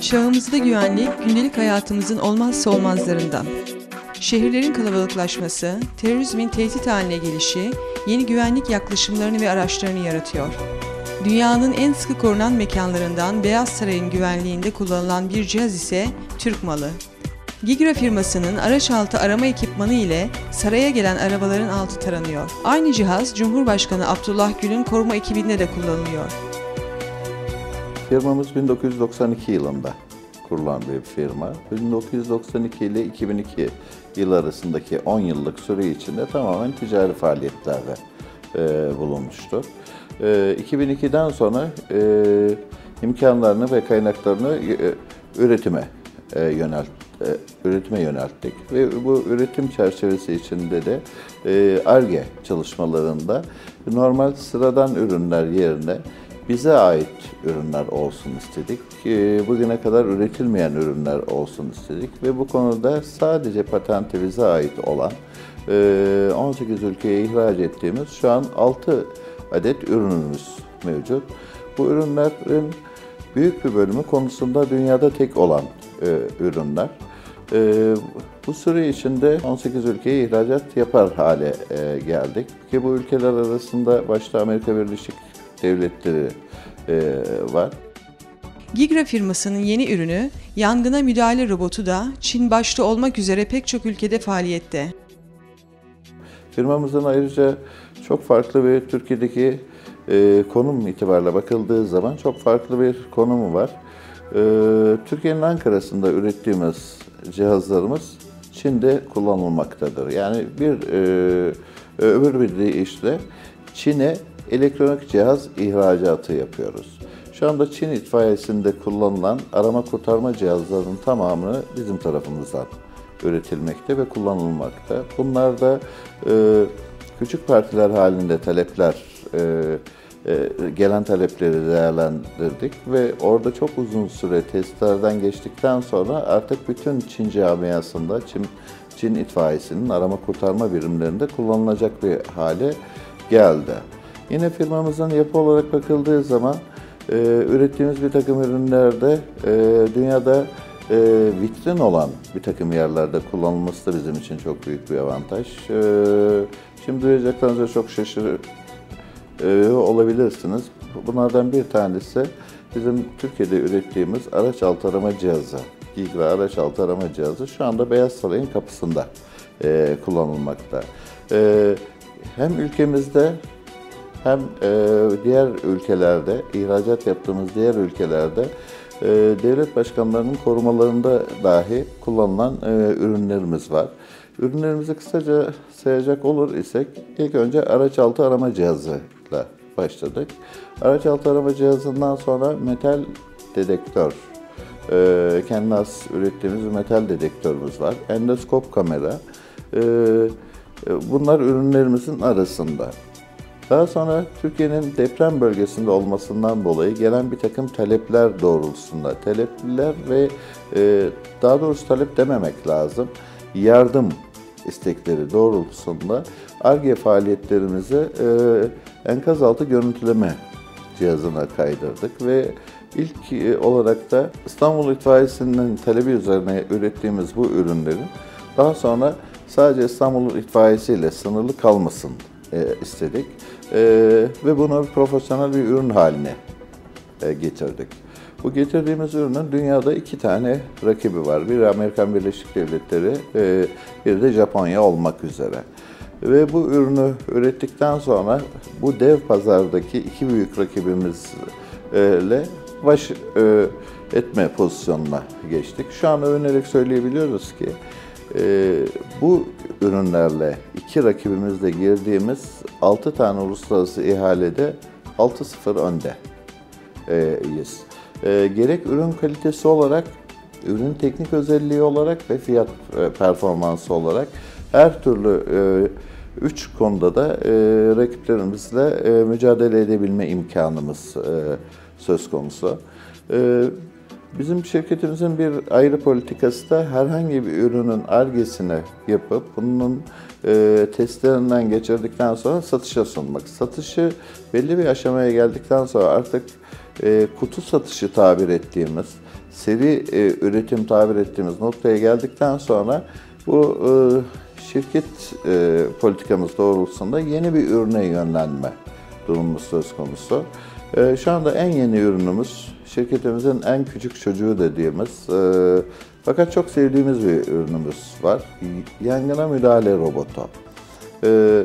Çağımızda güvenlik gündelik hayatımızın olmazsa olmazlarından. Şehirlerin kalabalıklaşması, terörizmin tehdit haline gelişi yeni güvenlik yaklaşımlarını ve araçlarını yaratıyor. Dünyanın en sıkı korunan mekanlarından Beyaz Saray'ın güvenliğinde kullanılan bir cihaz ise Türk malı. Gigra firmasının araç altı arama ekipmanı ile saraya gelen arabaların altı taranıyor. Aynı cihaz Cumhurbaşkanı Abdullah Gül'ün koruma ekibinde de kullanılıyor. Firmamız 1992 yılında kurulan bir firma. 1992 ile 2002 yıl arasındaki 10 yıllık süre içinde tamamen ticari faaliyetlerde e, bulunmuştur. E, 2002'den sonra e, imkanlarını ve kaynaklarını e, üretime e, yönelt e, üretime yönelttik ve bu üretim çerçevesi içinde de ARGE e çalışmalarında normal sıradan ürünler yerine bize ait ürünler olsun istedik. Bugüne kadar üretilmeyen ürünler olsun istedik ve bu konuda sadece patenti bize ait olan 18 ülkeye ihraç ettiğimiz şu an 6 adet ürünümüz mevcut. Bu ürünlerin büyük bir bölümü konusunda dünyada tek olan ürünler. Bu süre içinde 18 ülkeye ihracat yapar hale geldik ki bu ülkeler arasında başta Amerika Birleşik devletleri e, var. Gigra firmasının yeni ürünü yangına müdahale robotu da Çin başta olmak üzere pek çok ülkede faaliyette. Firmamızın ayrıca çok farklı bir Türkiye'deki e, konum itibariyle bakıldığı zaman çok farklı bir konumu var. E, Türkiye'nin Ankara'sında ürettiğimiz cihazlarımız Çin'de kullanılmaktadır. Yani bir e, öbür bir deyişle Çin'e elektronik cihaz ihracatı yapıyoruz. Şu anda Çin itfaiyesinde kullanılan arama kurtarma cihazlarının tamamını bizim tarafımızdan üretilmekte ve kullanılmakta. Bunlar da e, küçük partiler halinde talepler, e, e, gelen talepleri değerlendirdik ve orada çok uzun süre testlerden geçtikten sonra artık bütün Çin camiasında, Çin, Çin itfaiyesinin arama kurtarma birimlerinde kullanılacak bir hale geldi. Yine firmamızın yapı olarak bakıldığı zaman e, ürettiğimiz bir takım ürünlerde e, dünyada e, vitrin olan bir takım yerlerde kullanılması da bizim için çok büyük bir avantaj. E, şimdi duyacaklarınızda çok şaşırıyor e, olabilirsiniz. Bunlardan bir tanesi bizim Türkiye'de ürettiğimiz araç altı arama cihazı. Gigra araç altı arama cihazı şu anda Beyaz Saray'ın kapısında e, kullanılmakta. E, hem ülkemizde hem e, diğer ülkelerde, ihracat yaptığımız diğer ülkelerde e, devlet başkanlarının korumalarında dahi kullanılan e, ürünlerimiz var. Ürünlerimizi kısaca sayacak olur isek ilk önce araç altı arama cihazıyla başladık. Araç altı arama cihazından sonra metal dedektör, kendi has ürettiğimiz metal dedektörümüz var. Endoskop kamera, bunlar ürünlerimizin arasında. Daha sonra Türkiye'nin deprem bölgesinde olmasından dolayı gelen bir takım talepler doğrultusunda, talepler ve e, daha doğrusu talep dememek lazım, yardım istekleri doğrultusunda ARGE faaliyetlerimizi e, enkaz altı görüntüleme cihazına kaydırdık ve ilk e, olarak da İstanbul İtfaiyesi'nin talebi üzerine ürettiğimiz bu ürünlerin daha sonra sadece İstanbul İtfaiyesi ile sınırlı kalmasın e, istedik. E, ve bunu profesyonel bir ürün haline e, getirdik. Bu getirdiğimiz ürünün dünyada iki tane rakibi var. Bir Amerikan Birleşik Devletleri, e, bir de Japonya olmak üzere. Ve bu ürünü ürettikten sonra bu dev pazardaki iki büyük rakibimizle baş e, etme pozisyonuna geçtik. Şu an övünerek söyleyebiliyoruz ki e, bu ürünlerle iki rakibimizle girdiğimiz 6 tane uluslararası ihalede 6-0 öndeyiz. E, gerek ürün kalitesi olarak, ürün teknik özelliği olarak ve fiyat e, performansı olarak her türlü e, üç konuda da e, rakiplerimizle e, mücadele edebilme imkanımız e, söz konusu. E, Bizim şirketimizin bir ayrı politikası da herhangi bir ürünün argesini yapıp bunun e, testlerinden geçirdikten sonra satışa sunmak. Satışı belli bir aşamaya geldikten sonra artık e, kutu satışı tabir ettiğimiz, seri e, üretim tabir ettiğimiz noktaya geldikten sonra bu e, şirket e, politikamız doğrultusunda yeni bir ürüne yönlenme durumumuz söz konusu. E, şu anda en yeni ürünümüz, şirketimizin en küçük çocuğu dediğimiz e, fakat çok sevdiğimiz bir ürünümüz var. Yangına müdahale robotu. E,